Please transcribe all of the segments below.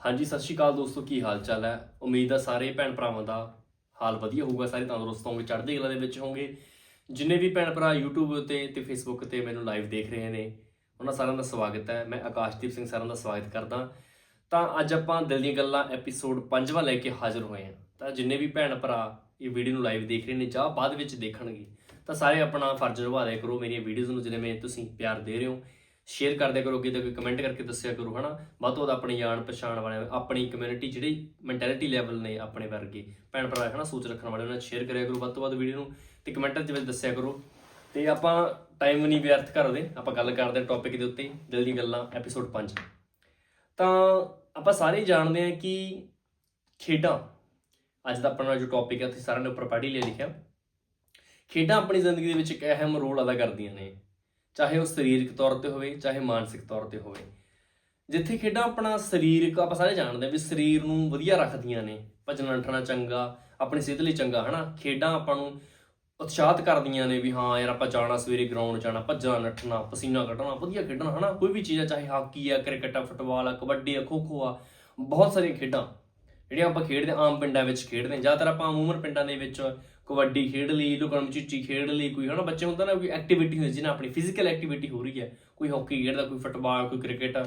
ਹਾਂਜੀ, ਸਤਿ ਸ਼੍ਰੀ ਅਕਾਲ ਦੋਸਤੋ, ਕੀ ਹਾਲ ਚਾਲ ਹੈ? ਉਮੀਦ ਆ ਸਾਰੇ ਭੈਣ ਭਰਾਵਾਂ ਦਾ ਹਾਲ ਵਧੀਆ ਹੋਊਗਾ, ਸਾਰੇ ਤੰਦਰੁਸਤ ਹੋਣਗੇ ਚੜ੍ਹਦੇ ਕਲਾ ਦੇ ਵਿੱਚ ਹੋਣਗੇ ਜਿੰਨੇ ਵੀ ਭੈਣ ਭਰਾ YouTube ਉਤੇ ਤੇ Facebook ਤੇ ਮੈਨੂੰ ਲਾਈਵ ਦੇਖ ਰਹੇ ਨੇ, ਉਹਨਾਂ ਸਾਰਿਆਂ ਦਾ ਸਵਾਗਤ ਹੈ। ਮੈਂ ਆਕਾਸ਼ਦੀਪ ਸਿੰਘ ਸਾਰਿਆਂ ਦਾ ਸਵਾਗਤ ਕਰਦਾ। ਤਾਂ ਅੱਜ ਆਪਾਂ ਦਿਲ ਦੀਆਂ ਗੱਲਾਂ ਐਪੀਸੋਡ 5ਵਾਂ ਲੈ ਕੇ ਹਾਜ਼ਰ ਹੋਏ ਹਾਂ। ਤਾਂ ਜਿੰਨੇ ਵੀ ਭੈਣ ਭਰਾ ਇਹ ਵੀਡੀਓ ਨੂੰ ਲਾਈਵ ਦੇਖ ਰਹੇ ਨੇ ਜਾਂ ਬਾਅਦ ਵਿੱਚ ਦੇਖਣਗੇ, ਤਾਂ ਸਾਰੇ ਆਪਣਾ ਫਰਜ਼ ਨਿਭਾ ਲਿਆ ਕਰੋ। ਮੇਰੀਆਂ ਵੀਡੀਓਜ਼ ਨੂੰ ਜਿਵੇਂ ਤੁਸੀਂ ਪਿਆਰ ਦੇ ਰਹੇ ਹੋ ਸ਼ੇਅਰ ਕਰ ਕਰੋ, ਅੱਗੇ ਤੱਕ ਕਮੈਂਟ ਕਰਕੇ ਦੱਸਿਆ ਕਰੋ, ਹਨਾ? ਵੱਧ ਤੋਂ ਵੱਧ ਆਪਣੀ ਜਾਣ ਪਛਾਣ ਵਾਲੇ, ਆਪਣੀ ਕਮਿਊਨਿਟੀ ਜਿਹੜੀ ਮੈਂਟੈਲਿਟੀ ਲੈਵਲ ਨੇ ਆਪਣੇ ਵਰਗੇ। ਭੈਣ ਭਰਾ, ਹਨਾ, ਸੋਚ ਰੱਖਣ ਵਾਲੇ, ਉਹਨਾਂ ਨੂੰ ਸ਼ੇਅਰ ਕਰਿਆ ਕਰੋ ਵੱਧ ਤੋਂ ਵੱਧ ਵੀਡੀਓ ਨੂੰ ਤੇ ਕਮੈਂਟਾਂ ਦੇ ਵਿੱਚ ਦੱਸਿਆ ਕਰੋ। ਤੇ ਆਪਾਂ ਟਾਈਮ ਨਹੀਂ ਵਿਅਰਥ ਕਰਦੇ, ਆਪਾਂ ਗੱਲ ਕਰਦੇ ਹਾਂ ਟੌਪਿਕ ਦੇ ਉੱਤੇ, ਦਿਲ ਦੀਆਂ ਗੱਲਾਂ ਐਪੀਸੋਡ 5 ਤਾਂ ਆਪਾਂ ਸਾਰੇ ਜਾਣਦੇ ਹਾਂ ਕਿ ਖੇਡਾਂ, ਅੱਜ ਦਾ ਆਪਣਾ ਜੋ ਟੌਪਿਕ ਹੈ ਤੁਸੀਂ ਸਾਰਿਆਂ ਨੇ ਉੱਪਰ ਪੜ੍ਹ ਹੀ ਲਿਆ ਲਿਖਿਆ। ਖੇਡਾਂ ਆਪਣੀ ਜ਼ਿੰਦਗੀ ਦੇ ਵਿੱਚ ਇੱਕ ਅਹਿਮ ਰੋਲ ਅਦਾ ਕਰਦੀਆਂ ਨੇ। ਚਾਹੇ ਉਹ ਸਰੀਰਕ ਤੌਰ ਤੇ ਹੋਵੇ, ਚਾਹੇ ਮਾਨਸਿਕ ਤੌਰ ਤੇ ਹੋਵੇ। ਜਿੱਥੇ ਖੇਡਾਂ ਆਪਣਾ ਸਰੀਰਕ, ਆਪਾਂ ਸਾਰੇ ਜਾਣਦੇ ਹਾਂ ਵੀ ਸਰੀਰ ਨੂੰ ਵਧੀਆ ਰੱਖਦੀਆਂ ਨੇ। ਭੱਜਣਾ ਨੱਠਣਾ ਚੰਗਾ, ਆਪਣੀ ਸਿਹਤ ਲਈ ਚੰਗਾ, ਹਨਾ? ਖੇਡਾਂ ਆਪਾਂ ਨੂੰ ਉਤਸ਼ਾਹਤ ਕਰਦੀਆਂ ਨੇ ਵੀ ਹਾਂ ਯਾਰ ਆਪਾਂ ਜਾਣਾ ਸਵੇਰੇ ਗਰਾਊਂਡ ਜਾਣਾ ਭੱਜਣਾ, ਨੱਠਣਾ, ਪਸੀਨਾ ਕੱਢਣਾ, ਵਧੀਆ ਖੇਡਣਾ, ਹਨਾ? ਕੋਈ ਵੀ ਚੀਜ਼ ਆ, ਚਾਹੇ ਹਾਕੀ ਆ, ਕ੍ਰਿਕਟ ਆ, ਫੁੱਟਬਾਲ ਆ, ਕਬੱਡੀ ਆ ਖੋ ਖੋ ਆ, ਬਹੁਤ ਸਾਰੀਆਂ ਖੇਡਾਂ ਜਿਹੜੀਆਂ ਆਪਾਂ ਖੇਡਦੇ ਹਾਂ, ਆਮ ਪਿੰਡਾਂ ਵਿੱਚ ਖੇਡਦੇ ਹਾਂ ਜ਼ਿਆਦਾਤਰ ਆਪਾਂ ਅਮੂਮਨ ਪਿੰਡਾਂ ਦੇ ਵਿੱਚ ਕਬੱਡੀ ਖੇਡ ਲਈ ਲੁਕਣ ਚੀਚੀ ਖੇਡ ਲਈ ਕੋਈ ਹਨਾ ਬੱਚੇ ਹੁੰਦਾ ਨਾ ਕੋਈ ਐਕਟੀਵਿਟੀ ਹੋਈ ਜਿਹਨਾਂ ਆਪਣੀ ਫਿਜ਼ੀਕਲ ਐਕਟੀਵਿਟੀ ਹੋ ਰਹੀ ਹੈ ਕੋਈ ਹਾਕੀ ਖੇਡਦਾ ਕੋਈ ਫੁੱਟਬਾਲ ਕੋਈ ਕ੍ਰਿਕਟ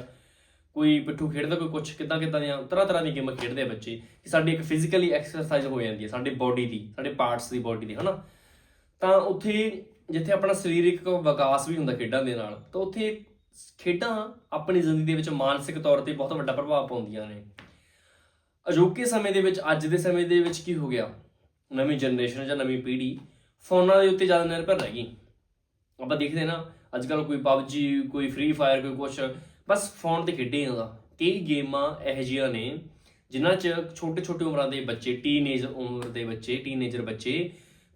ਕੋਈ ਪਿੱਠੂ ਖੇਡਦਾ ਕੋਈ ਕੁਛ ਕਿੱਦਾਂ ਕਿੱਦਾਂ ਦੀਆਂ ਤਰ੍ਹਾਂ ਤਰ੍ਹਾਂ ਦੀਆਂ ਗੇਮਾਂ ਖੇਡਦੇ ਆ ਬੱਚੇ ਕਿ ਸਾਡੀ ਇੱਕ ਫਿਜ਼ੀਕਲੀ ਐਕਸਰਸਾਈਜ਼ ਹੋ ਜਾਂਦੀ ਹੈ ਸਾਡੇ ਬਾਡੀ ਦੀ ਸਾਡੇ ਪਾਰਟਸ ਦੀ ਬਾਡੀ ਦੀ ਹਨਾ। ਤਾਂ ਉੱਥੇ ਜਿੱਥੇ ਆਪਣਾ ਸਰੀਰਕ ਵਿਕਾਸ ਵੀ ਹੁੰਦਾ ਖੇਡਾਂ ਦੇ ਨਾਲ ਤਾਂ ਉੱਥੇ ਖੇਡਾਂ ਆਪਣੀ ਜ਼ਿੰਦਗੀ ਦੇ ਵਿੱਚ ਮਾਨਸਿਕ ਤੌਰ ਤੇ ਬਹੁਤ ਵੱਡਾ ਪ੍ਰਭਾਵ ਪਾਉਂਦੀਆਂ ਨੇ। ਅਜੋਕੇ ਸਮੇਂ ਦੇ ਵਿੱਚ, ਅੱਜ ਦੇ ਸਮੇਂ ਦੇ ਵਿੱਚ ਕੀ ਹੋ ਗਿਆ? ਨਵੀਂ ਜਨਰੇਸ਼ਨ ਜਾਂ ਨਵੀਂ ਪੀੜ੍ਹੀ ਫੋਨਾਂ ਦੇ ਉੱਤੇ ਜ਼ਿਆਦਾ ਨਿਰਭਰ ਰਹਿ ਗਈ। ਆਪਾਂ ਦੇਖਦੇ ਨਾ ਅੱਜ ਕੱਲ ਕੋਈ PUBG, ਕੋਈ ਫ੍ਰੀ ਫਾਇਰ ਕੋਈ ਕੁਛ, ਬਸ ਫੋਨ ਤੇ ਖੇਡੇ ਜਾਂਦਾ ਕਈ ਗੇਮਾਂ ਇਹੋ ਜਿਹੀਆਂ ਨੇ, ਜਿਨ੍ਹਾਂ 'ਚ ਛੋਟੇ ਛੋਟੇ ਉਮਰਾਂ ਦੇ ਬੱਚੇ ਟੀਨੇਜ ਉਮਰ ਦੇ ਬੱਚੇ ਟੀਨੇਜਰ ਬੱਚੇ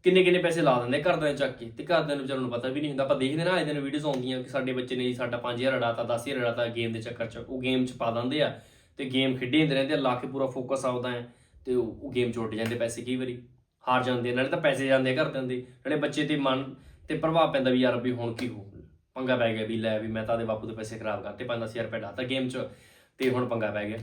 ਕਿੰਨੇ ਕਿੰਨੇ ਪੈਸੇ ਲਾ ਦਿੰਦੇ ਘਰਦਿਆਂ ਚੱਕ ਕੇ ਤੇ ਘਰਦਿਆਂ ਨੂੰ ਵਿਚਾਰਾਂ ਨੂੰ ਪਤਾ ਵੀ ਨਹੀਂ ਹੁੰਦਾ। ਆਪਾਂ ਦੇਖਦੇ ਨਾ, ਅੱਜ ਦਿਨ ਵੀਡੀਓਜ਼ ਆਉਂਦੀਆਂ ਕਿ ਸਾਡੇ ਬੱਚੇ ਨੇ ਜੀ ਸਾਡਾ 5000 ਉਡਾਤਾ 10000 ਉਡਾਤਾ ਗੇਮ ਦੇ ਚੱਕਰ 'ਚ, ਉਹ ਗੇਮ 'ਚ ਪਾ ਦਿੰਦੇ ਆ। ਤੇ ਗੇਮ ਖੇਡੀ ਜਾਂਦੇ ਰਹਿੰਦੇ ਆ ਲਾ ਕੇ ਪੂਰਾ ਫੋਕਸ ਆਉਂਦਾ ਹੈ ਤੇ ਉਹ ਗੇਮ 'ਚ ਉੱਡ ਜਾਂਦੇ ਪੈਸੇ ਕਈ ਵਾਰੀ, ਹਾਰ ਜਾਂਦੇ ਨਾਲੇ ਤਾਂ ਪੈਸੇ ਜਾਂਦੇ ਘਰ ਦਿੰਦੇ ਨਾਲੇ ਬੱਚੇ ਤੇ ਮਨ ਤੇ ਪ੍ਰਭਾਵ ਪੈਂਦਾ ਵੀ ਯਾਰ ਵੀ ਹੁਣ ਕੀ ਹੋ ਪੰਗਾ ਪੈ ਗਿਆ ਵੀ ਲੈ ਵੀ ਮੈਂ ਤਾਂ ਦੇ ਬਾਪੂ ਦੇ ਪੈਸੇ ਖਰਾਬ ਕਰਤੇ 5-10000 ਰੁਪਏ ਡਾਤਾ ਗੇਮ 'ਚ, ਤੇ ਹੁਣ ਪੰਗਾ ਪੈ ਗਿਆ।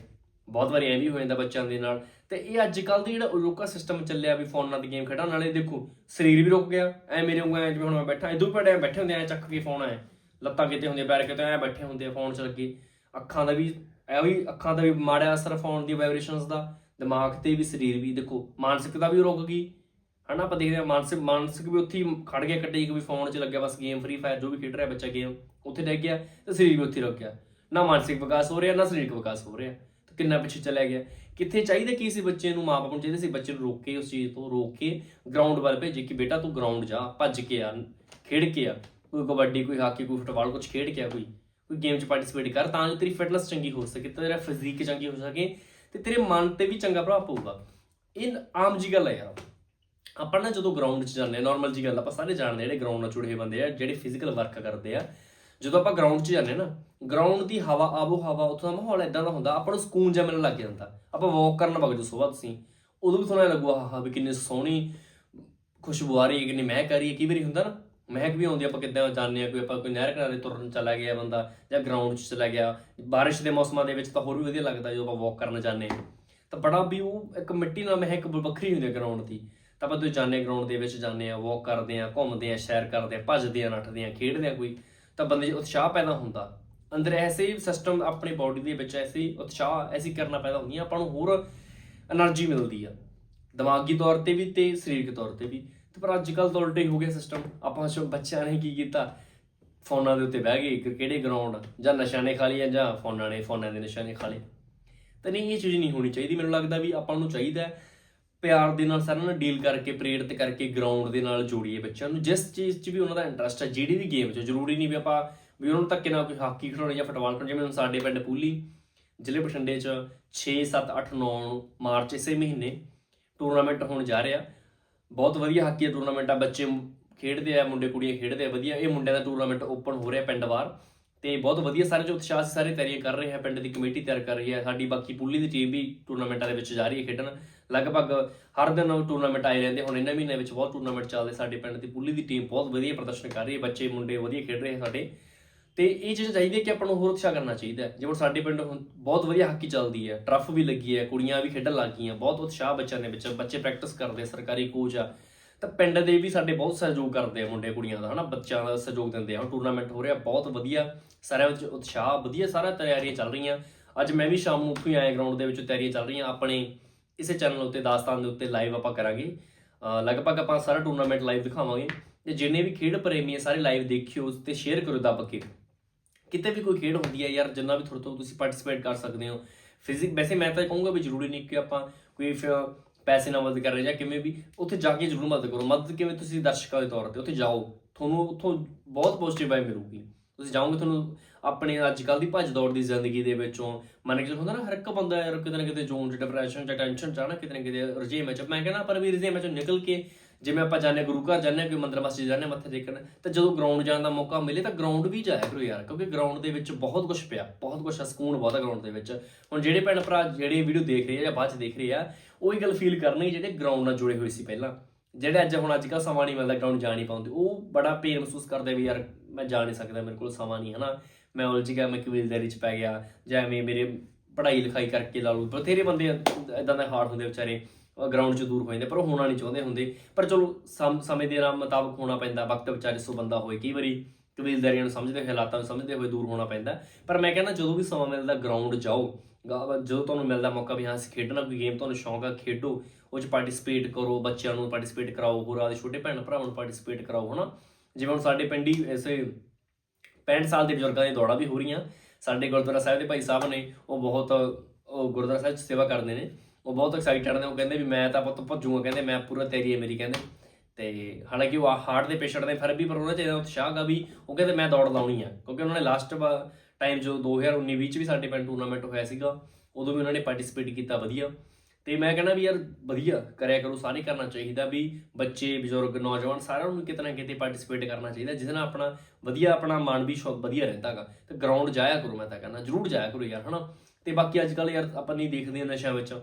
ਬਹੁਤ ਵਾਰੀ ਐਂ ਵੀ ਹੋ ਜਾਂਦਾ ਬੱਚਿਆਂ ਦੇ ਨਾਲ, ਤੇ ਇਹ ਅੱਜ ਕੱਲ ਦੀ ਜਿਹੜਾ ਉਲੋਕਾ ਸਿਸਟਮ ਚੱਲਿਆ ਵੀ ਫੋਨਾਂ 'ਤੇ ਗੇਮ ਖੇਡਣ ਨਾਲੇ ਦੇਖੋ ਸਰੀਰ ਵੀ ਰੁਕ ਗਿਆ, ਐ ਮੇਰੇ ਵਾਂਗੂ ਐ ਜਿਵੇਂ ਹੁਣ ਮੈਂ ਬੈਠਾ ਇਦੋਂ ਪੜਿਆ ਬੈਠੇ ਹੁੰਦੇ ਐ ਚੱਕ ਕੇ ਫੋਨ ਐ, ਲੱਤਾਂ ਕਿਤੇ ਹੁੰਦੀਆਂ, ਪੈਰ ਕਿਤੇ ਐ ਬੈਠੇ ਹੁੰਦੇ ਆ, ਫੋਨ 'ਚ ਲੱਗੇ, ਅੱਖਾਂ ਦਾ ਵੀ ਐ ਵੀ ਅੱਖਾਂ ਦਾ ਵੀ ਮਾੜਾ ਅਸਰ ਫੋਨ ਦੀ ਵਾਈਬ੍ਰੇਸ਼ਨਸ ਦਾ, ਦਿਮਾਗ ਤੇ ਵੀ, ਸਰੀਰ ਵੀ, ਦੇਖੋ, ਮਾਨਸਿਕ ਦਾ ਵੀ ਰੁਕ ਗਈ। ਹਨਾ, ਆਪਾਂ ਦੇਖਦੇ ਹਾਂ, ਮਾਨਸਿਕ ਮਾਨਸਿਕ ਵੀ ਉੱਥੇ ਹੀ ਖੜ ਗਿਆ ਕੱਟੇ ਕਿ ਵੀ ਫੋਨ 'ਚ ਲੱਗਿਆ, ਬਸ ਗੇਮ ਫ੍ਰੀ ਫਾਇਰ ਜੋ ਵੀ ਖੇਡ ਰਿਹਾ ਬੱਚਾ ਗੇਮ ਉੱਥੇ ਰਹਿ ਗਿਆ ਤੇ ਸਰੀਰ ਵੀ ਉੱਥੇ ਰੁਕ ਗਿਆ। ਨਾ ਮਾਨਸਿਕ ਵਿਕਾਸ ਹੋ ਰਿਹਾ, ਨਾ ਸਰੀਰਕ ਵਿਕਾਸ ਹੋ ਰਿਹਾ। ਤੇ ਕਿੰਨਾ ਪਿੱਛੇ ਚਲਾ ਗਿਆ। ਕਿੱਥੇ ਚਾਹੀਦਾ ਕੀ ਸੀ ਬੱਚੇ ਨੂੰ ਮਾਪੇ ਨੂੰ ਚਾਹੀਦਾ ਸੀ ਬੱਚੇ ਨੂੰ ਰੋਕ ਕੇ, ਉਸ ਚੀਜ਼ ਤੋਂ ਰੋਕ ਕੇ ਗਰਾਊਂਡ ਵੱਲ ਭੇਜੇ ਕਿ ਬੇਟਾ ਤੂੰ ਗਰਾਊਂਡ ਜਾ, ਭੱਜ ਕੇ ਆ, ਖੇਡ ਕੇ ਆ। ਕੋਈ ਕਬੱਡੀ, ਕੋਈ ਹਾਕੀ, ਕੋਈ ਫੁੱਟਬਾਲ ਕੁਝ ਖੇਡ ਕੇ ਆ ਕੋਈ। ਕੋਈ ਗੇਮ 'ਚ ਪਾਰਟਿਸਿਪੇਟ ਕਰ, ਤਾਂ ਜੋ ਤੇਰੀ ਫਿਟਨੈਸ ਚੰਗੀ ਹੋ ਸਕੇ, ਤੇਰਾ ਫਿਜ਼ੀਕ ਚੰਗੀ ਹੋ ਸਕੇ ਤੇ ਤੇਰੇ ਮਨ ਤੇ ਵੀ ਚੰਗਾ ਪ੍ਰਭਾਵ ਪਊਗਾ। ਇਹ ਆਮ ਜੀ ਗੱਲ ਹੈ ਯਾਰ। ਆਪਾਂ ਨਾ ਜਦੋਂ ਗਰਾਊਂਡ 'ਚ ਜਾਂਦੇ ਆ ਨਾਰਮਲ ਜੀ ਗੱਲ ਆਪਾਂ ਸਾਰੇ ਜਾਣਦੇ ਆ ਜਿਹੜੇ ਗਰਾਊਂਡ ਨਾਲ ਜੁੜੇ ਹੋਏ ਬੰਦੇ ਆ, ਜਿਹੜੇ ਫਿਜ਼ੀਕਲ ਵਰਕ ਕਰਦੇ ਆ। ਜਦੋਂ ਆਪਾਂ ਗਰਾਊਂਡ 'ਚ ਜਾਂਦੇ ਆ ਨਾ ਗਰਾਊਂਡ ਦੀ ਹਵਾ ਆਬੋ ਹਵਾ ਉੱਥੋਂ ਦਾ ਮਾਹੌਲ ਇਦਾਂ ਦਾ ਹੁੰਦਾ, ਆਪਾਂ ਨੂੰ ਸਕੂਨ ਜਿਹਾ ਮਿਲਣ ਲੱਗ ਜਾਂਦਾ। ਆਪਾਂ ਵਾਕ ਕਰਨ ਵਗ ਜੋ ਸੁਬਾਹ ਤੁਸੀਂ, ਉਦੋਂ ਵੀ ਤੁਹਾਨੂੰ ਐਂ ਲੱਗੂਗਾ ਆਹਾ ਵੀ ਕਿੰਨੀ ਸੋਹਣੀ ਖੁਸ਼ਬੂ ਆ ਰਹੀ ਹੈ ਕਿੰਨੀ ਮਹਿਕ ਆ ਰਹੀ ਹੈ, ਕਈ ਵਾਰੀ ਹੁੰਦਾ ਨਾ ਮਹਿਕ ਵੀ ਆਉਂਦੀ ਆਪਾਂ ਕਿੱਦਾਂ ਜਾਣਦੇ ਆ, ਕੋਈ ਆਪਾਂ ਕੋਈ ਨਹਿਰ ਕਿਨਾਰੇ ਤੁਰਨ ਚਲਾ ਗਿਆ ਬੰਦਾ ਜਾਂ ਗਰਾਊਂਡ 'ਚ ਚਲਾ ਗਿਆ, ਬਾਰਿਸ਼ ਦੇ ਮੌਸਮਾਂ ਦੇ ਵਿੱਚ ਤਾਂ ਹੋਰ ਵੀ ਵਧੀਆ ਲੱਗਦਾ ਜਦੋਂ ਆਪਾਂ ਵਾਕ ਕਰਨ ਜਾਂਦੇ ਆ। ਤਾਂ ਬੜਾ ਵੀ ਉਹ ਇੱਕ ਮਿੱਟੀ ਨਾਲ ਮਹਿਕ ਵੱਖਰੀ ਹੁੰਦੀ ਹੈ ਗਰਾਊਂਡ ਦੀ। ਤਾਂ ਆਪਾਂ ਜਦੋਂ ਜਾਂਦੇ ਗਰਾਊਂਡ ਦੇ ਵਿੱਚ ਜਾਂਦੇ ਆ ਵਾਕ ਕਰਦੇ ਆ, ਘੁੰਮਦੇ ਆ, ਸ਼ੈਰ ਕਰਦੇ ਆ, ਭੱਜਦੇ ਆ, ਨੱਠਦੇ ਆ, ਖੇਡਦੇ ਆ ਕੋਈ, ਤਾਂ ਬੰਦੇ 'ਚ ਉਤਸ਼ਾਹ ਪੈਦਾ ਹੁੰਦਾ। ਅੰਦਰ ਐਸੇ ਹੀ ਸਿਸਟਮ ਆਪਣੀ ਬਾਡੀ ਦੇ ਵਿੱਚ ਐਸੇ ਹੀ ਉਤਸ਼ਾਹ, ਐਸੀ ਕਰਨਾ ਪੈਦਾ ਹੁੰਦੀਆਂ, ਆਪਾਂ ਨੂੰ ਹੋਰ એનર્ਜੀ ਮਿਲਦੀ ਆ। ਦਿਮਾਗੀ ਤੌਰ ਤੇ ਵੀ ਤੇ ਸਰੀਰਕ ਤੌਰ ਤੇ ਵੀ। ਤੇ ਪਰ ਅੱਜ ਕੱਲ ਤਾਂ ਉਲਟੇ ਹੀ ਹੋ ਗਿਆ ਸਿਸਟਮ ਆਪਾਂ ਸ਼ੋ ਬੱਚਿਆਂ ਨੇ ਕੀ ਕੀਤਾ? ਫੋਨਾਂ ਦੇ ਉੱਤੇ ਬਹਿ ਗਏ ਕਿ ਕਿਹੜੇ ਗਰਾਊਂਡ ਜਾਂ ਨਸ਼ਾ ਨੇ ਖਾ ਲਿਆ ਜਾਂ ਫੋਨਾਂ ਨੇ, ਫੋਨਾਂ ਦੇ ਨਸ਼ਾ ਨੇ ਖਾ ਲਿਆ ਤਾਂ ਨਹੀਂ, ਇਹ ਚੀਜ਼ ਨਹੀਂ ਹੋਣੀ ਚਾਹੀਦੀ। ਮੈਨੂੰ ਲੱਗਦਾ ਵੀ ਆਪਾਂ ਨੂੰ ਚਾਹੀਦਾ ਪਿਆਰ ਦੇ ਨਾਲ ਸਾਰਿਆਂ ਨਾਲ ਡੀਲ ਕਰਕੇ, ਪ੍ਰੇਰਿਤ ਕਰਕੇ ਗਰਾਊਂਡ ਦੇ ਨਾਲ ਜੋੜੀਏ ਬੱਚਿਆਂ ਨੂੰ। ਜਿਸ ਚੀਜ਼ 'ਚ ਵੀ ਉਹਨਾਂ ਦਾ ਇੰਟਰਸਟ ਹੈ, ਜਿਹੜੀ ਵੀ ਗੇਮ 'ਚ ਜ਼ਰੂਰੀ ਨਹੀਂ ਵੀ ਆਪਾਂ ਵੀ ਉਹਨਾਂ ਨੂੰ ਧੱਕੇ ਨਾਲ ਕੋਈ ਹਾਕੀ ਖਿਡਾਉਣੀ ਜਾਂ ਫੁੱਟਬਾਲ ਖਿਡਾਉਣੀ। ਜਿਵੇਂ ਹੁਣ ਸਾਡੇ ਪਿੰਡ ਪੂਲੀ, ਜ਼ਿਲ੍ਹੇ ਬਠਿੰਡੇ 'ਚ 6 7 8 9 ਮਾਰਚ ਇਸੇ ਮਹੀਨੇ ਟੂਰਨਾਮੈਂਟ ਹੋਣ ਜਾ ਰਿਹਾ। ਬਹੁਤ ਵਧੀਆ ਹਾਕੀ ਦਾ ਟੂਰਨਾਮੈਂਟ ਆ, ਬੱਚੇ ਖੇਡਦੇ ਆ, ਮੁੰਡੇ ਕੁੜੀਆਂ ਖੇਡਦੇ ਆ, ਵਧੀਆ। ਇਹ ਮੁੰਡਿਆਂ ਦਾ ਟੂਰਨਾਮੈਂਟ ਓਪਨ ਹੋ ਰਿਹਾ ਪਿੰਡ ਵਾਰ ਤੇ ਬਹੁਤ ਵਧੀਆ ਸਾਰੇ ਜੋ ਉਤਸ਼ਾਹ ਸਾਰੇ ਤਿਆਰੀਆਂ ਕਰ ਰਹੇ ਆ, ਪਿੰਡ ਦੀ ਕਮੇਟੀ ਤਿਆਰ ਕਰ ਰਹੀ ਹੈ ਸਾਡੀ ਬਾਕੀ ਪੁੱਲੀ ਦੀ ਟੀਮ ਵੀ ਟੂਰਨਾਮੈਂਟਾਂ ਦੇ ਵਿੱਚ ਜਾ ਰਹੀ ਹੈ ਖੇਡਣ। ਲਗਭਗ ਹਰ ਦਿਨ ਟੂਰਨਾਮੈਂਟ ਆਏ ਰਹਿੰਦੇ ਹੁਣ ਇਹਨਾਂ ਮਹੀਨਿਆਂ ਵਿੱਚ ਬਹੁਤ ਟੂਰਨਾਮੈਂਟ ਚੱਲਦੇ ਸਾਡੇ ਪਿੰਡ ਦੀ ਪੁੱਲੀ ਦੀ ਟੀਮ ਬਹੁਤ ਵਧੀਆ ਪ੍ਰਦਰਸ਼ਨ ਕਰ ਰਹੀ ਹੈ। ਬੱਚੇ, ਮੁੰਡੇ ਵਧੀਆ ਖੇਡ ਰਹੇ ਹੈ ਸਾਡੇ। ਤੇ ਇਹ ਚੀਜ਼ ਚਾਹੀਦੀ ਹੈ ਕਿ ਆਪਾਂ ਨੂੰ ਹੋਰ ਉਤਸ਼ਾਹ ਕਰਨਾ ਚਾਹੀਦਾ ਜਿਵੇਂ ਸਾਡੇ ਪਿੰਡ ਹੁਣ ਬਹੁਤ ਵਧੀਆ ਹਾਕੀ ਚੱਲਦੀ ਹੈ, ਟਰਫ ਵੀ ਲੱਗੀ ਹੈ, ਕੁੜੀਆਂ ਵੀ ਖੇਡਣ ਲੱਗ ਗਈਆਂ, ਬਹੁਤ ਉਤਸ਼ਾਹ ਬੱਚਿਆਂ ਦੇ ਵਿੱਚ, ਬੱਚੇ ਪ੍ਰੈਕਟਿਸ ਕਰਦੇ ਸਰਕਾਰੀ ਕੋਚ ਆ। ਤਾਂ ਪਿੰਡ ਦੇ ਵੀ ਸਾਡੇ ਬਹੁਤ ਸਹਿਯੋਗ ਕਰਦੇ ਆ ਮੁੰਡੇ ਕੁੜੀਆਂ ਦਾ, ਹਨਾ? ਬੱਚਿਆਂ ਦਾ ਸਹਿਯੋਗ ਦਿੰਦੇ ਆ। ਹੁਣ ਟੂਰਨਾਮੈਂਟ ਹੋ ਰਿਹਾ, ਬਹੁਤ ਵਧੀਆ, ਸਾਰਿਆਂ ਵਿੱਚ ਉਤਸ਼ਾਹ, ਵਧੀਆ ਸਾਰਾ ਤਿਆਰੀਆਂ ਚੱਲ ਰਹੀਆਂ। ਅੱਜ ਮੈਂ ਵੀ ਸ਼ਾਮ ਨੂੰ ਉੱਥੋਂ ਹੀ ਆਇਆ ਗਰਾਊਂਡ ਦੇ ਵਿੱਚ ਤਿਆਰੀਆਂ ਚੱਲ ਰਹੀਆਂ। ਆਪਣੇ ਇਸੇ ਚੈਨਲ ਉੱਤੇ, ਦਾਸਤਾਨ ਦੇ ਉੱਤੇ ਲਾਈਵ ਆਪਾਂ ਕਰਾਂਗੇ। ਲਗਭਗ ਆਪਾਂ ਸਾਰਾ ਟੂਰਨਾਮੈਂਟ ਲਾਈਵ ਦਿਖਾਵਾਂਗੇ। ਤੇ ਜਿੰਨੇ ਵੀ ਖੇਡ ਪ੍ਰੇਮੀ ਆ, ਸਾਰੇ ਲਾਈਵ ਦੇਖਿਓ ਤੇ ਸ਼ੇਅਰ ਕਰੋ ਦੱਬ ਕੇ। ਕਿਤੇ ਵੀ ਕੋਈ ਖੇਡ ਹੁੰਦੀ ਹੈ ਯਾਰ, ਜਿੰਨਾ ਵੀ ਥੋੜਾ ਤੋਂ ਤੁਸੀਂ ਪਾਰਟਿਸਿਪੇਟ ਕਰ ਸਕਦੇ ਹੋ। ਫਿਜ਼ਿਕ ਵੈਸੇ ਮੈਂ ਤਾਂ ਕਹੂੰਗਾ ਵੀ ਜ਼ਰੂਰੀ ਨਹੀਂ ਕਿ ਆਪਾਂ ਕੋਈ ਫਿਰ ਪੈਸੇ ਨਾਲ ਮਦਦ ਕਰ ਰਹੇ ਜਾਂ ਕਿਵੇਂ ਵੀ, ਉੱਥੇ ਜਾ ਕੇ ਜ਼ਰੂਰ ਮਦਦ ਕਰੋ। ਮਦਦ ਕਿਵੇਂ ਤੁਸੀਂ ਦਰਸ਼ਕਾਂ ਦੇ ਤੌਰ ਤੇ, ਉੱਥੇ ਜਾਓ। ਤੁਹਾਨੂੰ ਉੱਥੋਂ ਬਹੁਤ ਪੋਜ਼ਿਟਿਵ ਵਾਈ ਮਿਲੂਗੀ। ਤੁਸੀਂ ਜਾਓਗੇ ਤੁਹਾਨੂੰ ਆਪਣੇ ਅੱਜ ਕੱਲ ਦੀ ਭੱਜ ਦੌੜ ਦੀ ਜ਼ਿੰਦਗੀ ਦੇ ਵਿੱਚੋਂ, ਮਨ ਕੇ ਹੁੰਦਾ ਨਾ ਹਰ ਇੱਕ ਬੰਦਾ ਯਾਰ ਕਿਤੇ ਨਾ ਕਿਤੇ ਜ਼ੋਨ ਚ ਡਿਪਰੈਸ਼ਨ ਚ ਟੈਨਸ਼ਨ ਚ ਆ ਨਾ, ਕਿਤੇ ਨਾ ਕਿਤੇ ਰਜੇ ਚ। ਮੈਂ ਕਹਿੰਦਾ ਪਰ ਵੀ ਰਜੇ ਚੋਂ ਨਿਕਲ ਕੇ ਜਿਵੇਂ ਆਪਾਂ ਜਾਂਦੇ ਹਾਂ ਗੁਰੂ ਘਰ, ਜਾਂਦੇ ਹਾਂ ਕੋਈ ਮੰਦਰ ਮਸਜਿਦ ਜਾਂਦੇ ਹਾਂ ਮੱਥੇ ਟੇਕਣ, ਤਾਂ ਜਦੋਂ ਗਰਾਊਂਡ ਜਾਣ ਦਾ ਮੌਕਾ ਮਿਲੇ ਤਾਂ ਗਰਾਊਂਡ ਵੀ ਜਾਇਆ ਕਰੋ ਯਾਰ, ਕਿਉਂਕਿ ਗਰਾਊਂਡ ਦੇ ਵਿੱਚ ਬਹੁਤ ਕੁਝ ਪਿਆ, ਬਹੁਤ ਕੁਝ ਸਕੂਨ ਬਹੁਤ ਹੈ ਗਰਾਊਂਡ ਦੇ ਵਿੱਚ। ਹੁਣ ਜਿਹੜੇ ਭੈਣ ਭਰਾ ਜਿਹੜੇ ਵੀਡੀਓ ਦੇਖ ਰਹੇ ਆ ਜਾਂ ਬਾਅਦ ਚ ਦੇਖ ਰਹੇ ਆ, ਉਹੀ ਗੱਲ ਫੀਲ ਕਰਨਗੇ ਜਿਹੜੇ ਗਰਾਊਂਡ ਨਾਲ ਜੁੜੇ ਹੋਏ ਸੀ ਪਹਿਲਾਂ। ਜਿਹੜੇ ਅੱਜ ਹੁਣ ਅੱਜ ਕੱਲ੍ਹ ਸਮਾਂ ਨਹੀਂ ਮਿਲਦਾ ਗਰਾਊਂਡ ਜਾ ਨਹੀਂ ਪਾਉਂਦੇ, ਉਹ ਬੜਾ ਪੇਨ ਮਹਿਸੂਸ ਕਰਦੇ ਵੀ ਯਾਰ ਮੈਂ ਜਾ ਨਹੀਂ ਸਕਦਾ, ਮੇਰੇ ਕੋਲ ਸਮਾਂ ਨਹੀਂ ਹਨਾ ਮੈਂ ਉਲਝ ਗਿਆ, ਮੈਂ ਕਬੀਲਦਾਰੀ ਚ ਪੈ ਗਿਆ, ਜਾਂ ਐਵੇਂ ਮੇਰੇ ਪੜ੍ਹਾਈ ਲਿਖਾਈ ਕਰਕੇ ਲਾ ਲਓ, ਬਥੇਰੇ ਬੰਦੇ ਇਦਾਂ ਦੇ ਹਾਰਡ ਹੁੰਦੇ ਵਿਚਾਰੇ। ਗਰਾਊਂਡ 'ਚ ਦੂਰ ਹੋ ਜਾਂਦੇ ਪਰ ਉਹ ਹੋਣਾ ਨਹੀਂ ਚਾਹੁੰਦੇ ਹੁੰਦੇ। ਪਰ ਚਲੋ, ਸਮੇਂ ਦੇ ਨਾਲ ਮੁਤਾਬਕ ਹੋਣਾ ਪੈਂਦਾ, ਵਕਤ ਵਿਚਾਰੇ ਸੋ ਬੰਦਾ ਹੋਏ ਕਈ ਵਾਰੀ ਕਬੀਲਦਾਰੀਆਂ ਨੂੰ ਸਮਝਦੇ ਹੋਏ ਹਾਲਾਤਾਂ ਨੂੰ ਸਮਝਦੇ ਹੋਏ ਦੂਰ ਹੋਣਾ ਪੈਂਦਾ। ਪਰ ਮੈਂ ਕਹਿੰਦਾ, ਜਦੋਂ ਵੀ ਸਮਾਂ ਮਿਲਦਾ ਗਰਾਊਂਡ ਜਾਓ। ਜਦੋਂ ਤੁਹਾਨੂੰ ਮਿਲਦਾ ਮੌਕਾ ਵੀ ਹਾਂ, ਅਸੀਂ ਖੇਡਣਾ ਕੋਈ ਗੇਮ ਤੁਹਾਨੂੰ ਸ਼ੌਂਕ ਆ, ਖੇਡੋ। ਉਹ 'ਚ ਪਾਰਟਿਸਿਪੇਟ ਕਰੋ, ਬੱਚਿਆਂ ਨੂੰ ਪਾਰਟਿਸਿਪੇਟ ਕਰਾਓ, ਹੋਰ ਦੇ ਛੋਟੇ ਭੈਣ ਭਰਾਵਾਂ ਨੂੰ ਪਾਰਟਿਸਿਪੇਟ ਕਰਾਓ, ਹਨਾ? ਜਿਵੇਂ ਹੁਣ ਸਾਡੇ ਪਿੰਡੀ ਐਸੇ 65 ਸਾਲ ਦੇ ਬਜ਼ੁਰਗਾਂ ਦੀ ਦੌੜਾਂ ਵੀ ਹੋ ਰਹੀਆਂ। ਸਾਡੇ ਗੁਰਦੁਆਰਾ ਸਾਹਿਬ ਦੇ ਭਾਈ ਸਾਹਿਬ ਨੇ ਉਹ ਬਹੁਤ, ਉਹ ਗੁਰਦੁਆਰਾ ਸਾਹਿਬ 'ਚ ਸੇਵਾ ਕਰਦੇ ਨੇ। ਉਹ ਬਹੁਤ ਐਕਸਾਈਟਡ ਨੇ ਉਹ ਕਹਿੰਦੇ ਵੀ ਮੈਂ ਤਾਂ ਪੁੱਤ ਭੱਜੂਗਾ, ਕਹਿੰਦੇ ਮੈਂ ਪੂਰਾ ਤਿਆਰੀ ਹੈ ਮੇਰੀ, ਕਹਿੰਦੇ। ਤੇ ਹਾਲਾਂਕਿ ਉਹ ਹਾਰਟ ਦੇ ਪੇਸ਼ੈਂਟ ਨੇ, ਫਿਰ ਵੀ ਪਰ ਉਹਨਾਂ 'ਚ ਇਹਦਾ ਉਤਸ਼ਾਹ ਗਾ ਵੀ, ਉਹ ਕਹਿੰਦੇ ਮੈਂ ਦੌੜ ਲਾਉਣੀ ਆ, ਕਿਉਂਕਿ ਉਹਨਾਂ ਨੇ ਲਾਸਟ ਟਾਈਮ ਜੋ 2019 ਵਿੱਚ ਵੀ ਸਾਡੇ ਪਿੰਡ ਟੂਰਨਾਮੈਂਟ ਹੋਇਆ ਸੀਗਾ, ਉਦੋਂ ਵੀ ਉਹਨਾਂ ਨੇ ਪਾਰਟਿਸਿਪੇਟ ਕੀਤਾ ਵਧੀਆ। ਤੇ ਮੈਂ ਕਹਿੰਦਾ ਵੀ ਯਾਰ ਵਧੀਆ, ਕਰਿਆ ਕਰੋ, ਸਾਰੇ ਕਰਨਾ ਚਾਹੀਦਾ ਵੀ ਬੱਚੇ, ਬਜ਼ੁਰਗ, ਨੌਜਵਾਨ ਸਾਰਿਆਂ ਨੂੰ ਕਿਤੇ ਨਾ ਕਿਤੇ ਪਾਰਟਿਸਿਪੇਟ ਕਰਨਾ ਚਾਹੀਦਾ, ਜਿਹਦੇ ਨਾਲ ਆਪਣਾ ਵਧੀਆ ਆਪਣਾ ਮਨ ਵੀ ਸ਼ੌਕ ਵਧੀਆ ਰਹਿੰਦਾਗਾ ਤੇ ਗਰਾਊਂਡ ਜਾਇਆ ਕਰੋ, ਮੈਂ ਤਾਂ ਕਹਿੰਦਾ, ਜ਼ਰੂਰ ਜਾਇਆ ਕਰੋ ਯਾਰ, ਹਨਾ। ਤੇ ਬਾਕੀ ਅੱਜ ਕੱਲ ਯਾਰ ਆਪਾਂ ਨਹੀਂ ਦੇਖਦੇ ਹਾਂ ਨਸ਼ਿਆਂ ਵਿੱਚ।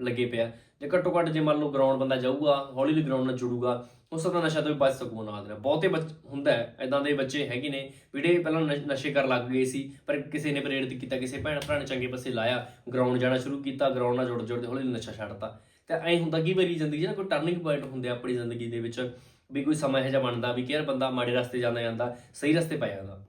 ਲੱਗੇ ਪਿਆ। ਜੇ ਘੱਟੋ ਘੱਟ ਜੇ ਮੰਨ ਲਓ ਗਰਾਊਂਡ ਬੰਦਾ ਜਾਊਗਾ, ਹੌਲੀ ਹੌਲੀ ਗਰਾਊਂਡ ਨਾਲ ਜੁੜੂਗਾ, ਉਸ ਦਾ ਨਸ਼ਾ ਤੋਂ ਵੀ ਬਚ ਸਕੂਗਾ ਨਾਲ ਦੇ ਬਹੁਤੇ ਬੱਚ- ਹੁੰਦਾ ਹੈ ਇਦਾਂ ਦੇ ਬੱਚੇ ਹੈਗੇ ਨੇ ਜਿਹੜੇ ਪਹਿਲਾਂ ਨਸ਼ੇ ਕਰ ਲੱਗ ਗਏ ਸੀ, ਪਰ ਕਿਸੇ ਨੇ ਪ੍ਰੇਰਿਤ ਕੀਤਾ, ਕਿਸੇ ਭੈਣ ਭਰਾ ਨੇ ਚੰਗੇ ਪਾਸੇ ਲਾਇਆ ਗਰਾਊਂਡ ਜਾਣਾ ਸ਼ੁਰੂ ਕੀਤਾ ਗਰਾਊਂਡ ਨਾਲ ਜੁੜ, ਜੁੜਦੇ ਹੌਲੀ ਹੌਲੀ ਨਸ਼ਾ ਛੱਡਤਾ। ਤੇ ਐਂ ਹੁੰਦਾ ਕਿ ਵਾਰੀ ਜ਼ਿੰਦਗੀ 'ਚ ਨਾ ਕੋਈ ਟਰਨਿੰਗ ਪੁਆਇੰਟ ਹੁੰਦੇ ਆ ਆਪਣੀ ਜ਼ਿੰਦਗੀ ਦੇ ਵਿੱਚ, ਵੀ ਕੋਈ ਸਮਾਂ ਇਹੋ ਜਿਹਾ ਬਣਦਾ ਵੀ ਕਿ ਯਾਰ ਬੰਦਾ ਮਾੜੇ ਰਸਤੇ ਜਾਂਦਾ ਜਾਂਦਾ, ਸਹੀ ਰਸਤੇ ਪੈ ਜਾਂਦਾ।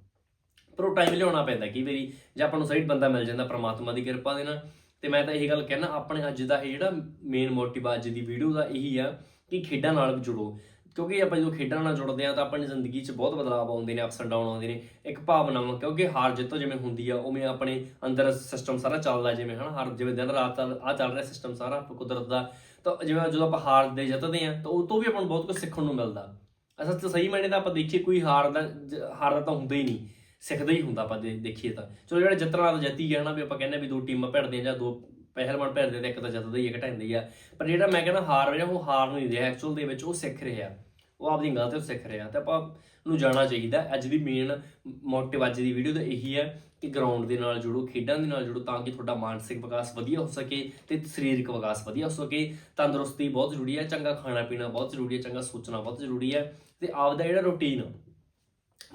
ਪਰ ਉਹ ਟਾਈਮ ਲਿਆਉਣਾ ਪੈਂਦਾ ਕਈ ਵਾਰੀ, ਜੇ ਆਪਾਂ ਨੂੰ ਸਹੀ ਬੰਦਾ ਮਿਲ ਜਾਂਦਾ, ਪ੍ਰਮਾਤਮਾ ਦੀ ਕਿਰਪਾ ਦੇ ਨਾਲ ਤੇ ਮੈਂ ਤਾਂ ਇਹ ਗੱਲ ਕਹਿਣਾ, ਆਪਣੇ ਅੱਜ ਦਾ ਇਹ ਜਿਹੜਾ ਮੇਨ ਮੋਟਿਵ ਅੱਜ ਦੀ ਵੀਡੀਓ ਦਾ ਇਹੀ ਆ ਕਿ ਖੇਡਾਂ ਨਾਲ ਵੀ ਜੁੜੋ। ਕਿਉਂਕਿ ਆਪਾਂ ਜਦੋਂ ਖੇਡਾਂ ਨਾਲ ਜੁੜਦੇ ਆ ਤਾਂ ਆਪਣੀ ਜ਼ਿੰਦਗੀ 'ਚ ਬਹੁਤ ਬਦਲਾਅ ਆਉਂਦੇ ਨੇ ਅਪਸ ਐਂਡ ਡਾਊਨ ਆਉਂਦੇ ਨੇ। ਇੱਕ ਭਾਵਨਾਵਾਂ ਕਿਉਂਕਿ ਹਾਰ ਜਿੱਤ ਜਿਵੇਂ ਹੁੰਦੀ ਆ, ਉਵੇਂ ਆਪਣੇ ਅੰਦਰ ਸਿਸਟਮ ਸਾਰਾ ਚੱਲਦਾ ਜਿਵੇਂ, ਹਨਾ? ਹਰ ਜਿਵੇਂ ਦਿਨ ਰਾਤ ਆ ਚੱਲ ਰਿਹਾ ਸਿਸਟਮ ਸਾਰਾ, ਕੁਦਰਤ ਦਾ। ਤਾਂ ਜਿਵੇਂ ਜਦੋਂ ਆਪਾਂ ਹਾਰਦੇ ਜਿੱਤਦੇ ਆ ਤਾਂ ਉਹ ਤੋਂ ਵੀ ਆਪਾਂ ਨੂੰ ਬਹੁਤ ਕੁਝ ਸਿੱਖਣ ਨੂੰ ਮਿਲਦਾ। ਅਸਲ 'ਚ ਸਹੀ ਮਾਇਨੇ ਦਾ ਆਪਾਂ ਦੇਖੀਏ, ਕੋਈ ਹਾਰਦਾ ਜ- ਹਾਰਦਾ ਤਾਂ ਹੁੰਦਾ ਹੀ ਨਹੀਂ। ਸਿੱਖਦਾ ਹੀ ਹੁੰਦਾ ਆਪਾਂ ਦੇਖੀਏ ਤਾਂ। ਚਲੋ ਜਿਹੜਾ ਜਿੱਤਣ ਵਾਲਾ ਜਿੱਤੀ ਹੈ ਨਾ ਵੀ ਆਪਾਂ ਕਹਿੰਦੇ ਵੀ ਦੋ ਟੀਮਾਂ ਭਿੜਦੀਆਂ ਜਾਂ ਦੋ ਪਹਿਲਵਾਨ ਭਿੜਦੇ ਤੇ ਇੱਕ ਤਾਂ ਜਿੱਤਦਾ ਹੀ ਇੱਕ ਢਾਉਂਦਾ ਆ। ਪਰ ਜਿਹੜਾ ਮੈਂ ਕਹਿੰਦਾ ਹਾਰ ਰਿਹਾ, ਉਹ ਹਾਰ ਨਹੀਂ ਰਿਹਾ। ਐਕਚੁਅਲ ਦੇ ਵਿੱਚ ਉਹ ਸਿੱਖ ਰਿਹਾ। ਉਹ ਆਪਦੀ ਗੱਲ ਤੇ ਸਿੱਖ ਰਿਹਾ। ਤੇ ਆਪਾਂ ਨੂੰ ਜਾਣਾ ਚਾਹੀਦਾ। ਅੱਜ ਦੀ ਮੇਨ ਮੋਟਿਵ ਅੱਜ ਦੀ ਵੀਡੀਓ ਦਾ ਇਹੀ ਹੈ ਕਿ ਗਰਾਊਂਡ ਦੇ ਨਾਲ ਜੁੜੋ, ਖੇਡਾਂ ਦੇ ਨਾਲ ਜੁੜੋ, ਤਾਂ ਕਿ ਤੁਹਾਡਾ ਮਾਨਸਿਕ ਵਿਕਾਸ ਵਧੀਆ ਹੋ ਸਕੇ ਤੇ ਸਰੀਰਕ ਵਿਕਾਸ ਵਧੀਆ ਹੋ ਸਕੇ। ਤੰਦਰੁਸਤੀ ਬਹੁਤ ਜ਼ਰੂਰੀ ਹੈ ਚੰਗਾ ਖਾਣਾ ਪੀਣਾ ਬਹੁਤ ਜ਼ਰੂਰੀ ਹੈ ਚੰਗਾ ਸੋਚਣਾ ਬਹੁਤ ਜ਼ਰੂਰੀ ਹੈ ਤੇ ਆਪਦਾ ਜਿਹੜਾ ਰੁਟੀਨ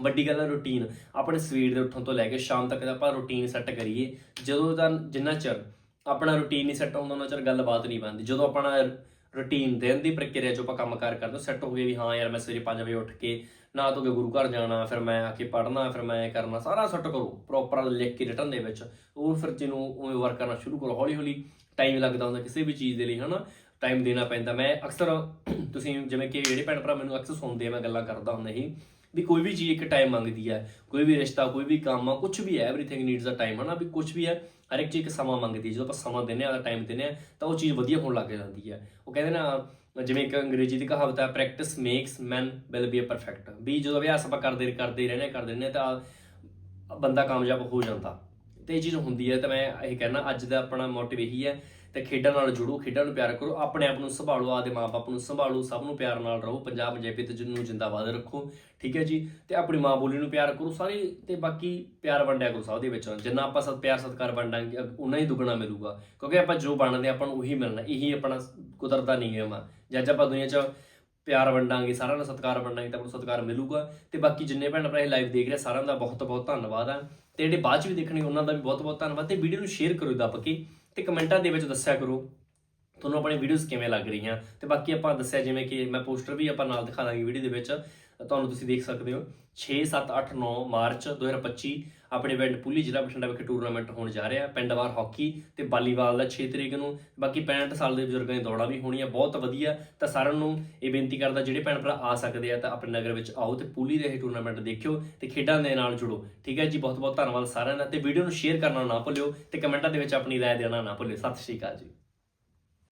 ਵੱਡੀ ਗੱਲ ਹੈ ਰੁਟੀਨ ਆਪਣੇ ਸਵੇਰ ਦੇ ਉੱਠਣ ਤੋਂ ਲੈ ਕੇ ਸ਼ਾਮ ਤੱਕ ਦਾ ਆਪਾਂ ਰੁਟੀਨ ਸੈੱਟ ਕਰੀਏ। ਜਦੋਂ ਤਾਂ ਜਿੰਨਾ ਚਿਰ ਆਪਣਾ ਰੁਟੀਨ ਨਹੀਂ ਸੈੱਟ ਹੁੰਦਾ, ਉਹਨਾਂ ਚਿਰ ਗੱਲਬਾਤ ਨਹੀਂ ਬਣਦੀ। ਜਦੋਂ ਆਪਣਾ ਰੁਟੀਨ ਦਿਨ ਦੀ ਪ੍ਰਕਿਰਿਆ 'ਚ ਆਪਾਂ ਕੰਮਕਾਰ ਕਰਦੇ ਸੈੱਟ ਹੋ ਗਏ ਵੀ ਹਾਂ ਯਾਰ ਮੈਂ ਸਵੇਰੇ 5 ਵਜੇ ਉੱਠ ਕੇ ਨਾ ਧੋ ਕੇ ਗੁਰੂ ਘਰ ਜਾਣਾ, ਫਿਰ ਮੈਂ ਆ ਕੇ ਪੜ੍ਹਨਾ, ਫਿਰ ਮੈਂ ਇਹ ਕਰਨਾ, ਸਾਰਾ ਸੈੱਟ ਕਰੋ। ਪ੍ਰੋਪਰ ਲਿਖ ਕੇ ਰਿਟਰਨ ਦੇ ਵਿੱਚ। ਉਹ ਫਿਰ ਜਿਹਨੂੰ ਉਵੇਂ ਵਰਕ ਕਰਨਾ ਸ਼ੁਰੂ ਕਰੋ। ਹੌਲੀ ਹੌਲੀ ਟਾਈਮ ਲੱਗਦਾ ਹੁੰਦਾ ਕਿਸੇ ਵੀ ਚੀਜ਼ ਦੇ ਲਈ, ਹਨਾ? ਟਾਈਮ ਦੇਣਾ ਪੈਂਦਾ। ਮੈਂ ਅਕਸਰ, ਤੁਸੀਂ ਜਿਵੇਂ ਕਿ ਜਿਹੜੇ ਭੈਣ ਭਰਾ ਮੈਨੂੰ ਅਕਸਰ ਸੁਣਦੇ ਆ, ਮੈਂ ਗੱਲਾਂ ਕਰਦਾ ਹੁੰਦਾ ਹੀ ਵੀ ਕੋਈ ਵੀ ਚੀਜ਼ ਇੱਕ ਟਾਈਮ ਮੰਗਦੀ ਹੈ, ਕੋਈ ਵੀ ਰਿਸ਼ਤਾ, ਕੋਈ ਵੀ ਕੰਮ ਆ ਕੁਝ ਵੀ ਹੈ ਐਵਰੀਥਿੰਗ ਨੀਡਸ ਅ ਟਾਈਮ ਹਨਾ, ਵੀ ਕੁਝ ਵੀ ਹੈ, ਹਰ ਇੱਕ ਚੀਜ਼ ਇੱਕ ਸਮਾਂ ਮੰਗਦੀ ਹੈ, ਜਦੋਂ ਆਪਾਂ ਸਮਾਂ ਦਿੰਨੇ ਆ ਟਾਈਮ ਦਿੰਨੇ ਆ ਤਾਂ ਉਹ ਚੀਜ਼ ਵਧੀਆ ਹੋਣ ਲੱਗ ਜਾਂਦੀ ਹੈ। ਉਹ ਕਹਿੰਦੇ ਨਾ ਜਿਵੇਂ ਇੱਕ ਅੰਗਰੇਜ਼ੀ ਦੀ ਕਹਾਵਤ ਹੈ practice makes man will be a perfect ਵੀ ਜਦੋਂ ਅਭਿਆਸ ਆਪਾਂ ਕਰਦੇ ਕਰਦੇ ਰਹਿੰਦੇ ਕਰਦੇ ਰਹਿੰਦੇ ਤਾਂ ਬੰਦਾ ਕਾਮਯਾਬ ਹੋ ਜਾਂਦਾ। ਤੇ ਇਹ ਚੀਜ਼ ਹੁੰਦੀ ਹੈ, ਤਾਂ ਮੈਂ ਇਹ ਕਹਿਣਾ, ਅੱਜ ਦਾ ਆਪਣਾ ਮੋਟਿਵ ਇਹੀ ਹੈ ਤੇ ਖੇਡਾਂ ਨਾਲ ਜੁੜੋ, ਖੇਡਾਂ ਨੂੰ ਪਿਆਰ ਕਰੋ, ਆਪਣੇ ਆਪ ਨੂੰ ਸੰਭਾਲੋ, ਆਪਦੇ ਮਾਪੇ ਨੂੰ ਸੰਭਾਲੋ, ਸਭ ਨੂੰ ਪਿਆਰ ਨਾਲ ਰਹੋ, ਪੰਜਾਬ ਪੰਜਾਬੀ ਤੇ ਨੂੰ ਜਿੰਦਾਬਾਦ ਰੱਖੋ, ਠੀਕ ਹੈ ਜੀ? ਤੇ ਆਪਣੀ ਮਾਂ ਬੋਲੀ ਨੂੰ ਪਿਆਰ ਕਰੋ, ਸਾਰੇ ਤੇ ਬਾਕੀ ਪਿਆਰ ਵੰਡਿਆ ਕਰੋ ਸਭ ਦੇ ਵਿੱਚ। ਜਿੰਨਾ ਆਪਾਂ ਸਤ, ਪਿਆਰ, ਸਤਿਕਾਰ ਵੰਡਾਂਗੇ ਉਨਾ ਹੀ ਦੁੱਗਣਾ ਮਿਲੂਗਾ। ਕਿਉਂਕਿ ਆਪਾਂ ਜੋ ਬਣਦੇ, ਆਪਾਂ ਨੂੰ ਉਹੀ ਮਿਲਣਾ, ਇਹੀ ਆਪਣਾ ਕੁਦਰਤ ਦਾ ਨਿਯਮ ਆ। ਜੇ ਅੱਜ ਆਪਾਂ ਦੁਨੀਆ 'ਚ ਪਿਆਰ ਵੰਡਾਂਗੇ, ਸਾਰਿਆਂ ਨਾਲ ਸਤਿਕਾਰ ਵੰਡਾਂਗੇ, ਤਾਂ ਆਪਾਂ ਨੂੰ ਸਤਿਕਾਰ ਮਿਲੂਗਾ। ਤੇ ਬਾਕੀ ਜਿੰਨੇ ਭੈਣ ਭਰਾ ਇਹ ਲਾਈਵ ਦੇਖ ਰਹੇ ਸਾਰਿਆਂ ਦਾ ਬਹੁਤ ਬਹੁਤ ਧੰਨਵਾਦ ਆ। ਤੇ ਜਿਹੜੇ ਬਾਅਦ ਚ ਵੀ ਦੇਖਣਗੇ, ਉਹਨਾਂ ਦਾ ਵੀ ਬਹੁਤ ਬਹੁਤ ਧੰਨਵਾਦ। ਤੇ ਵੀਡੀਓ ਨੂੰ ਸ਼ੇਅਰ ਕਰੋ ਦੱਬ ਕੇ। ਤੇ ਕਮੈਂਟਾਂ ਦੇ ਵਿੱਚ ਦੱਸਿਆ ਕਰੋ, ਤੁਹਾਨੂੰ ਆਪਣੀ ਵੀਡੀਓਜ਼ ਕਿਵੇਂ ਲੱਗ ਰਹੀਆਂ? ਤੇ ਬਾਕੀ ਆਪਾਂ ਦੱਸਿਆ ਜਿਵੇਂ ਕਿ ਮੈਂ ਪੋਸਟਰ ਵੀ ਆਪਾਂ ਨਾਲ ਦਿਖਾ ਦਾਂਗੇ ਵੀਡੀਓ ਦੇ ਵਿੱਚ। ਤੁਹਾਨੂੰ ਤੁਸੀਂ ਦੇਖ ਸਕਦੇ ਹੋ 6 7 8 9 ਮਾਰਚ 2025 ਆਪਣੇ ਪਿੰਡ ਪੁੱਲੀ ਜ਼ਿਲ੍ਹਾ ਬਠਿੰਡਾ ਵਿਖੇ ਟੂਰਨਾਮੈਂਟ ਹੋਣ ਜਾ ਰਿਹਾ ਪਿੰਡਵਾਰ ਹਾਕੀ ਤੇ ਵਾਲੀਬਾਲ ਦਾ 6 ਤਰੀਕ ਨੂੰ ਬਾਕੀ 65 ਸਾਲ ਦੇ ਬਜ਼ੁਰਗਾਂ ਦੀ ਦੌੜਾਂ ਵੀ ਹੋਣੀਆਂ ਬਹੁਤ ਵਧੀਆ ਤਾਂ ਸਾਰਿਆਂ ਨੂੰ ਇਹ ਬੇਨਤੀ ਕਰਦਾ ਜਿਹੜੇ ਭੈਣ ਭਰਾ ਆ ਸਕਦੇ ਆ ਤਾਂ ਆਪਣੇ ਨਗਰ ਵਿੱਚ ਆਓ ਤੇ ਪੁੱਲੀ ਦੇ ਇਹ ਟੂਰਨਾਮੈਂਟ ਦੇਖਿਓ ਤੇ ਖੇਡਾਂ ਦੇ ਨਾਲ ਜੁੜੋ ਠੀਕ ਹੈ ਜੀ ਬਹੁਤ ਬਹੁਤ ਧੰਨਵਾਦ ਸਾਰਿਆਂ ਦਾ ਤੇ ਵੀਡੀਓ ਨੂੰ ਸ਼ੇਅਰ ਕਰਨਾ ਨਾ ਭੁੱਲਿਓ ਤੇ ਕਮੈਂਟਾਂ ਦੇ ਵਿੱਚ ਆਪਣੀ رائے ਦੇਣਾ ਨਾ ਭੁੱਲਿਓ ਸਤਿ ਸ਼੍ਰੀ ਅਕਾਲ ਜੀ